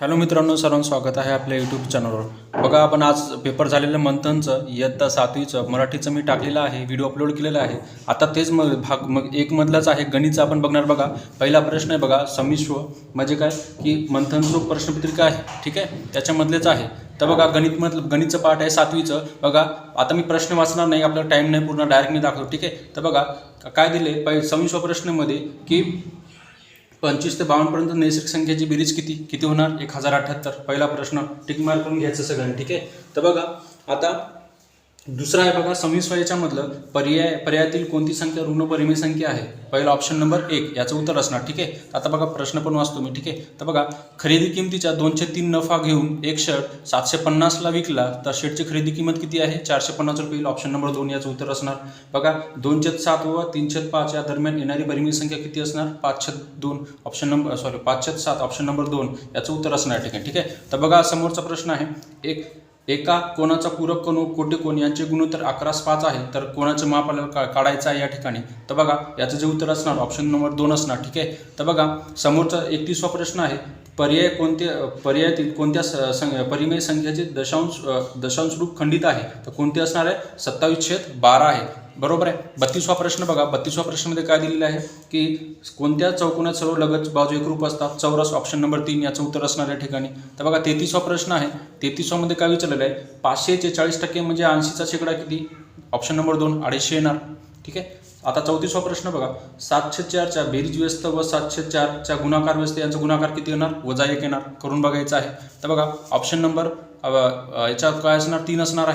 Hello मित्रांनो सर्वांचं स्वागत आहे आपल्या यूट्यूब चॅनलवर बघा आपण आज पेपर झालेलं मंथनचं इयत्ता सातवीचं मराठीचं मी टाकलेलं आहे व्हिडिओ अपलोड केलेला आहे. आता तेच मग भाग मग एक मधलाच आहे गणितचं आपण बघणार बघा. पहिला प्रश्न आहे बघा समिश्व म्हणजे काय? की मंथन जो प्रश्नपत्रिका आहे ठीक आहे? त्याच्यामधलेच आहे. तर बघा गणितमधलं गणितचं पाठ आहे सातवीचं. बघा आता मी प्रश्न वाचणार नाही आपला टाईम नाही पूर्ण डायरेक्ट मी दाखवतो ठीक आहे? तर बघा काय दिले? पहि समिश्व प्रश्नमध्ये की पंचवीस ते बावन्नपर्यंत नैसर्गिक संख्येची बेरीज किती? किती होणार? एक हजार अठ्ठ्याहत्तर पहिला प्रश्न टिक मार्क करून घ्यायचं सगळ्यांनी ठीक आहे? तर बघा आता दुसरा आहे बघा सव्वीस याच्यामधलं पर्याय पर्यायातील कोणती संख्या ऋण परिमेय संख्या आहे? पहिला ऑप्शन नंबर एक याचं उत्तर असणार ठीक आहे? आता बघा प्रश्न पण वाचतो मी ठीक आहे? तर बघा खरेदी किमतीच्या दोनशे तीन नफा घेऊन एक शर्ट सातशे पन्नासला विकला तर शर्टची खरेदी किंमत किती आहे? चारशे पन्नास रुपये ऑप्शन नंबर दोन याचं उत्तर असणार. बघा दोनशे सात व तीनशे पाच या दरम्यान येणारी परिमेय संख्या किती असणार? पाचशे दोन ऑप्शन नंबर सॉरी पाचशे सात ऑप्शन नंबर दोन याचं उत्तर असणार ठीक आहे ठीक आहे? तर बघा समोरचा प्रश्न आहे एक एका कोणाचा पूरक कोण कोटी कोण यांचे गुणोत्तर अकरास पाच आहे तर कोणाचं माप आपल्याला का काढायचं आहे या ठिकाणी? तर बघा याचं जे उत्तर असणार ऑप्शन नंबर दोन असणार ठीक आहे? तर बघा समोरचा एकतीसवा प्रश्न आहे पर्याय कोणते पर्यायातील कोणत्या स सं परिमेय संख्येचे दशांश दशांश रूप खंडित आहे? तर कोणते असणार आहे? सत्तावीस छेद बारा आहे. बरोबर आहे. बत्तीसवा प्रश्न बघा. बत्तीसवा प्रश्नमध्ये काय दिलेलं आहे? की कोणत्या चौकोनात सर्व लगत बाजू एकरूप असतात? चौरस ऑप्शन नंबर तीन याचं उत्तर असणार या ठिकाणी. तर बघा तेहतीसवा प्रश्न आहे. तेहतीसवामध्ये काय विचारलेलं आहे? पाचशे चेचाळीस टक्के म्हणजे ऐंशीचा शेकडा किती? ऑप्शन नंबर दोन अडीचशे येणार. ठीक आहे? आता चौतीसवा प्रश्न बघा. सातशे चारच्या बेरीज व्यस्त व सातशे चारच्या गुणाकार व्यस्त यांचा गुणाकार किती येणार वजा एक येणार. करून बघायचं आहे. तर बघा ऑप्शन नंबर याच्यात काय असणार? तीन असणार आहे.